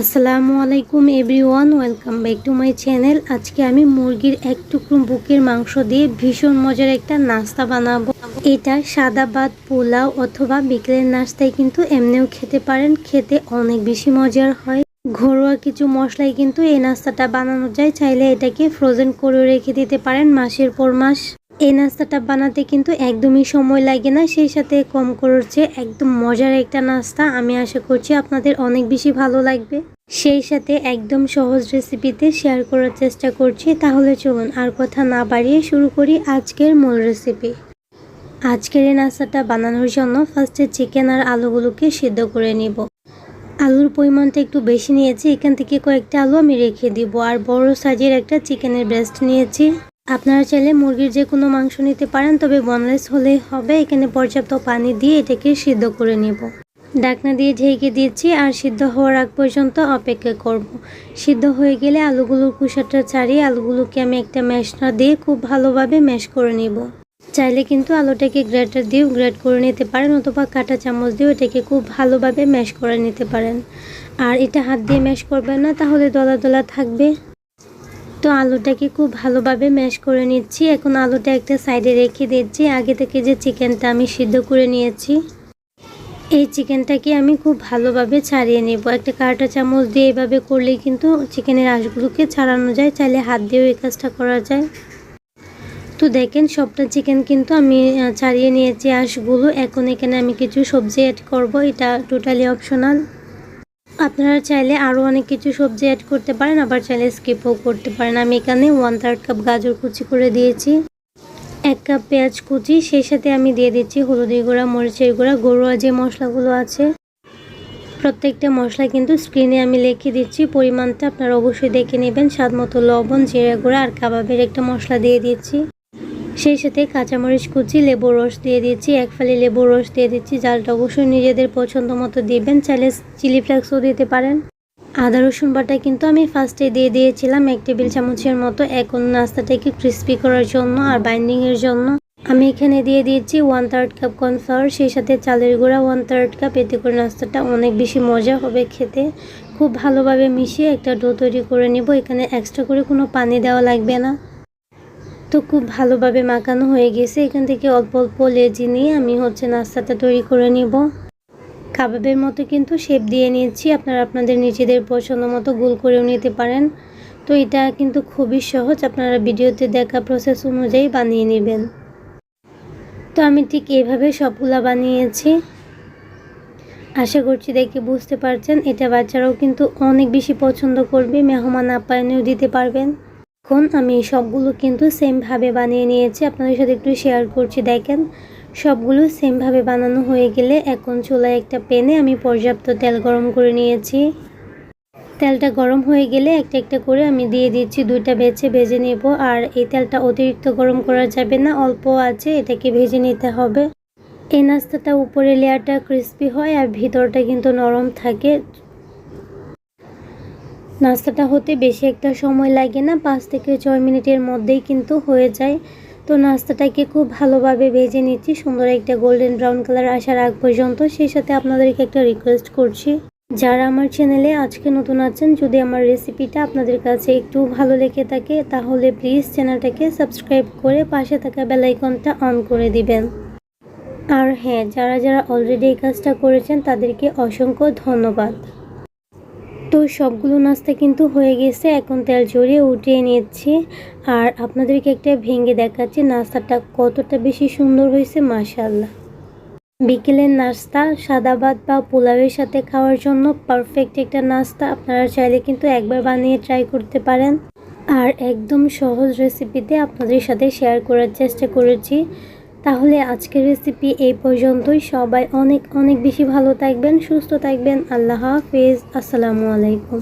আসসালামু আলাইকুম everyone, welcome back to my channel. আজকে আমি মুরগির এক টুকরো বুকের মাংস দিয়ে ভীষণ মজার একটা নাস্তা বানাবো। এটা সাদা ভাত, পোলাও অথবা বিকেলের নাস্তায় কিন্তু এমনিও খেতে পারেন, খেতে অনেক বেশি মজার হয়। ঘরোয়া কিছু মশলায় কিন্তু এই নাস্তাটা বানানো যায়, চাইলে এটাকে ফ্রোজেন করে রেখে দিতে পারেন মাসের পর মাস। এই নাস্তাটা বানাতে কিন্তু একদমই সময় লাগে না, সেই সাথে কম খরচে একদম মজার একটা নাস্তা। আমি আশা করছি আপনাদের অনেক বেশি ভালো লাগবে। সেই সাথে একদম সহজ রেসিপিতে শেয়ার করার চেষ্টা করছি। তাহলে চলুন আর কথা না বাড়িয়ে শুরু করি আজকের মূল রেসিপি। আজকের এই নাস্তাটা বানানোর জন্য ফার্স্টে চিকেন আর আলুগুলোকে সিদ্ধ করে নিব। আলুর পরিমাণটা একটু বেশি নিয়েছি, এখান থেকে কয়েকটা আলু আমি রেখে দিব। আর বড় সাইজের একটা চিকেনের ব্রেস্ট নিয়েছি। আপনারা চাইলে মুরগির যে কোনো মাংস নিতে পারেন, তবে বনলেস হলেই হবে। এখানে পর্যাপ্ত পানি দিয়ে এটাকে সিদ্ধ করে নেব। ডাকনা দিয়ে ঢেকে দিচ্ছি আর সিদ্ধ হওয়ার আগ পর্যন্ত অপেক্ষা করব। সিদ্ধ হয়ে গেলে আলুগুলোর কুসাটা ছাড়িয়ে আলুগুলোকে আমি একটা ম্যাশনা দিয়ে খুব ভালোভাবে ম্যাশ করে নিব। চাইলে কিন্তু আলুটাকে গ্রেটার দিয়েও গ্রেট করে নিতে পারেন, অথবা কাঁটা চামচ দিয়েও এটাকে খুব ভালোভাবে ম্যাশ করে নিতে পারেন। আর এটা হাত দিয়ে ম্যাশ করবেন না, তাহলে দলা দলা থাকবে। তো আলুটাকে খুব ভালোভাবে ম্যাশ করে নিচ্ছি। এখন আলুটা একটা সাইডে রেখে দিচ্ছি। আগে থেকে যে চিকেনটা আমি সিদ্ধ করে নিয়েছি, এই চিকেনটাকে আমি খুব ভালোভাবে ছাড়িয়ে নেব। একটা কাঁটা চামচ দিয়ে এভাবে করলেই কিন্তু চিকেনের আঁশগুলোকে ছাড়ানো যায়। চাইলে হাত দিয়েও এই কাজটা করা যায়। তো দেখেন, সবটা চিকেন কিন্তু আমি ছাড়িয়ে নিয়েছি আঁশগুলো। এখন এখানে আমি কিছু সবজি অ্যাড করব। এটা টোটালি অপশনাল আপনারা চাইলে আরও অনেক কিছু সবজি অ্যাড করতে পারেন, আবার চাইলে স্কিপও করতে পারেন। আমি এখানে ওয়ান থার্ড কাপ গাজর কুচি করে দিয়েছি। এক কাপ পেঁয়াজ কুচি, সেই সাথে আমি দিয়ে দিচ্ছি হলুদের গুঁড়া, মরিচের গুঁড়া, গরুয়া যে মশলাগুলো আছে। প্রত্যেকটা মশলা কিন্তু স্ক্রিনে আমি লিখে দিচ্ছি, পরিমাণটা আপনারা অবশ্যই দেখে নেবেন। স্বাদ মতো লবণ, জিরা গুঁড়া আর কাবাবের একটা মশলা দিয়ে দিচ্ছি। সেই সাথে কাঁচামরিচ কুচি, লেবুর রস দিয়ে দিচ্ছি। এক ফালি লেবুর রস দিয়ে দিচ্ছি। জালটা অবশ্যই নিজেদের পছন্দ মতো দিবেন। চাইলে চিলি ফ্লেক্সও দিতে পারেন। আদা, রসুন বাটা কিন্তু আমি ফার্স্টে দিয়ে দিয়েছিলাম এক টেবিল চামচের মতো। এখন নাস্তাটাকে ক্রিস্পি করার জন্য আর বাইন্ডিংয়ের জন্য আমি এখানে দিয়ে দিয়েছি ওয়ান থার্ড কাপ কর্নফ্লাওয়ার সেই সাথে চালের গুঁড়া ওয়ান থার্ড কাপ এতে করে নাস্তাটা অনেক বেশি মজা হবে খেতে। খুব ভালোভাবে মিশিয়ে একটা ডো তৈরি করে নিব। এখানে এক্সট্রা করে কোনো পানি দেওয়া লাগবে না। তো খুব ভালোভাবে মাখানো হয়ে গেছে। এখান থেকে অল্প অল্প লেজি নিয়ে আমি হচ্ছে নাস্তাটা তৈরি করে নিব। কাবাবের মতো কিন্তু শেপ দিয়ে নিয়েছি। আপনারা আপনাদের নিজেদের পছন্দ মতো গোল করেও নিতে পারেন। তো এটা কিন্তু খুবই সহজ। আপনারা ভিডিওতে দেখা প্রসেস অনুযায়ী বানিয়ে নেবেন। তো আমি ঠিক এভাবে সবগুলা বানিয়েছি। আশা করছি দেখে বুঝতে পারছেন। এটা বাচ্চারাও কিন্তু অনেক বেশি পছন্দ করবে। মেহমান আপ্যায়নেও দিতে পারবেন। এখন আমি সবগুলো কিন্তু সেমভাবে বানিয়ে নিয়েছি। আপনাদের সাথে একটু শেয়ার করছি, দেখেন। সবগুলো সেমভাবে বানানো হয়ে গেলে এখন চুলায় একটা প্যানে আমি পর্যাপ্ত তেল গরম করে নিয়েছি। তেলটা গরম হয়ে গেলে একটা একটা করে আমি দিয়ে দিচ্ছি, দুইটা বেছে ভেজে নেব। আর এই তেলটা অতিরিক্ত গরম করা যাবে না, অল্প আছে, এটাকে ভেজে নিতে হবে। এই নাস্তাটা উপরে লেয়ারটা ক্রিস্পি হয় আর ভিতরটা কিন্তু নরম থাকে। নাস্তাটা হতে বেশি একটা সময় লাগে না, পাঁচ থেকে ছয় মিনিটের মধ্যেই কিন্তু হয়ে যায়। তো নাস্তাটাকে খুব ভালোভাবে ভেজে নিচ্ছি, সুন্দর একটা গোল্ডেন ব্রাউন কালার আসার আগ পর্যন্ত। সেই সাথে আপনাদেরকে একটা রিকোয়েস্ট করছি, যারা আমার চ্যানেলে আজকে নতুন আছেন, যদি আমার রেসিপিটা আপনাদের কাছে একটু ভালো লেগে থাকে, তাহলে প্লিজ চ্যানেলটাকে সাবস্ক্রাইব করে পাশে থাকা বেলাইকনটা অন করে দিবেন। আর হ্যাঁ যারা যারা অলরেডি এই কাজটা করেছেন, তাদেরকে অসংখ্য ধন্যবাদ। তো সবগুলো নাস্তা কিন্তু হয়ে গেছে। এখন তেল জড়িয়ে উঠিয়ে নিচ্ছি। আর আপনাদেরকে একটা ভেঙে দেখাচ্ছি, নাস্তাটা কতটা বেশি সুন্দর হয়েছে মাশাল্লাহ বিকেলের নাস্তা, সাদা ভাত বা পোলাওয়ের সাথে খাওয়ার জন্য পারফেক্ট একটা নাস্তা। আপনারা চাইলে কিন্তু একবার বানিয়ে ট্রাই করতে পারেন। আর একদম সহজ রেসিপিতে আপনাদের সাথে শেয়ার করার চেষ্টা করেছি। তাহলে আজকের রেসিপি এই পর্যন্তই। সবাই অনেক অনেক বেশি ভালো থাকবেন, সুস্থ থাকবেন। আল্লাহ হাফেজ। আসসালামু আলাইকুম।